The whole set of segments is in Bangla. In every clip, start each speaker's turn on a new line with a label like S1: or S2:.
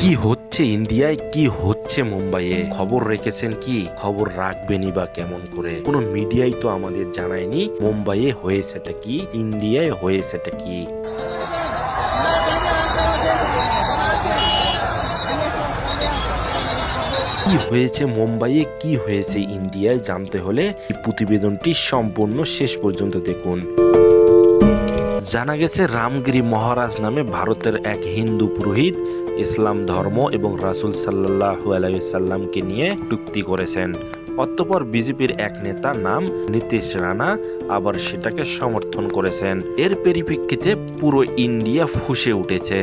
S1: কি হচ্ছে ইন্ডিয়ায়? কি হচ্ছে মুম্বাইয়ে? খবর রেখেছেন কি? খবর রাখবেনই বা কেমন করে? কোনো মিডিয়াই তো আমাদের জানায়নি মুম্বাইয়ে হয়েছেটা কি, ইন্ডিয়ায় হয়েছেটা কি। কি হয়েছে মুম্বাইয়ে? কি হয়েছে ইন্ডিয়ায় জানতে হলে প্রতিবেদনটি সম্পূর্ণ শেষ পর্যন্ত দেখুন। জানা গেছে, রামগিরি মহারাজ নামে ভারতের এক হিন্দু পুরোহিত ইসলাম ধর্ম এবং রাসুল সাল্লাহ আলাইসাল্লামকে নিয়ে চুক্তি করেছেন। অতঃপর বিজেপির এক নেতা নাম নীতিশ রানা আবার সেটাকে সমর্থন করেছেন। এর পরিপ্রেক্ষিতে পুরো ইন্ডিয়া ফুসে উঠেছে।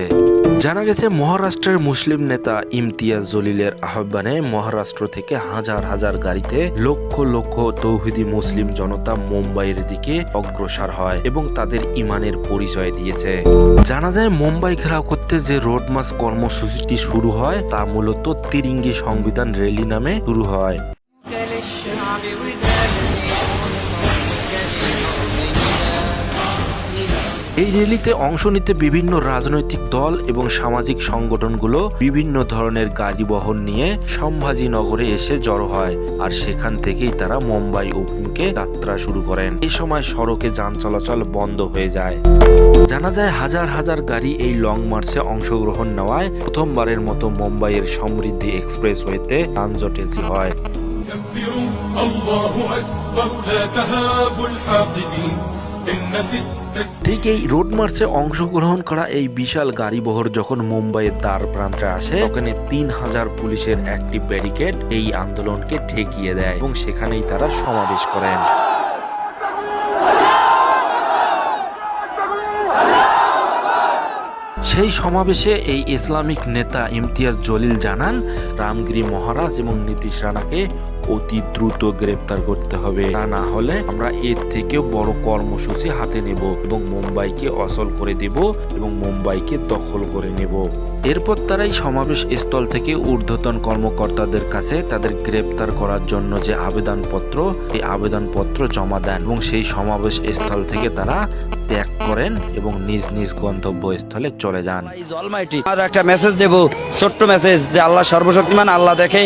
S1: জানা গেছে, মহারাষ্ট্রের মুসলিম নেতা ইমতিয়াজ জলিলের আহ্বানে মহারাষ্ট্র থেকে হাজার হাজার গাড়িতে লক্ষ লক্ষ তৌহিদি মুসলিম জনতা মুম্বাইয়ের দিকে অগ্রসর হয় এবং তাদের ইমানের পরিচয় দিয়েছে। জানা যায়, মুম্বাই ঘেরাও করতে যে রোড মাস কর্মসূচিটি শুরু হয় তা মূলত তিরিঙ্গি সংবিধান র্যালি নামে শুরু হয়।
S2: للشعب وداد
S1: এই র্যালিতে অংশ নিতে বিভিন্ন রাজনৈতিক দল এবং সামাজিক সংগঠনগুলো বিভিন্ন ধরনের গাড়ি বহন নিয়ে সম্ভাজিনগরে এসে জড়ো হয় আর সেখান থেকেই তারা মুম্বাই অভিমুখে যাত্রা শুরু করেন এ সময় সড়কে যান চলাচল বন্ধ হয়ে যায় জানা যায় হাজার হাজার গাড়ি এই লং মার্চে অংশগ্রহণ নেওয়ায় প্রথমবারের মতো মুম্বাইয়ের সমৃদ্ধি এক্সপ্রেসওয়েতে যানজটেজি হয়
S3: كبروا الله أكبر لا تهابوا الحاقدين إن في التكبير
S1: ঠিক এই রোড মার্চে অংশগ্রহণ করা এই বিশাল গাড়িবহর যখন মুম্বাইয়ের দ্বার প্রান্তে আসে ওখানে তিন হাজার পুলিশের একটি ব্যারিকেড এই আন্দোলনকে ঠেকিয়ে দেয় এবং সেখানেই তারা সমাবেশ করেন সেই সমাবেশে এই ইসলামিক নেতা ইমতিয়াজ জলিল জানান রামগিরি মহারাজ এবং নীতিশ রানাকে অতি দ্রুত গ্রেপ্তার করতে হবে। তা না হলে আমরা এর থেকেও বড় কর্মসূচি হাতে নেব এবং মুম্বাইকে অচল করে দেব এবং মুম্বাইকে দখল করে নেব। এরপর তারাই সমাবেশ স্থল থেকে ঊর্ধ্বতন কর্মকর্তাদের কাছে তাদের গ্রেপ্তার করার জন্য যে আবেদনপত্র এই আবেদনপত্র জমা দেন এবং সেই সমাবেশ স্থল থেকে তারা ত্যাগ করেন এবং নিজ নিজ গন্তব্যস্থলে চলে যান।
S4: আর একটা মেসেজ দেব ছোট্ট মেসেজ যে আল্লাহ সর্বশক্তিমান আল্লাহ দেখে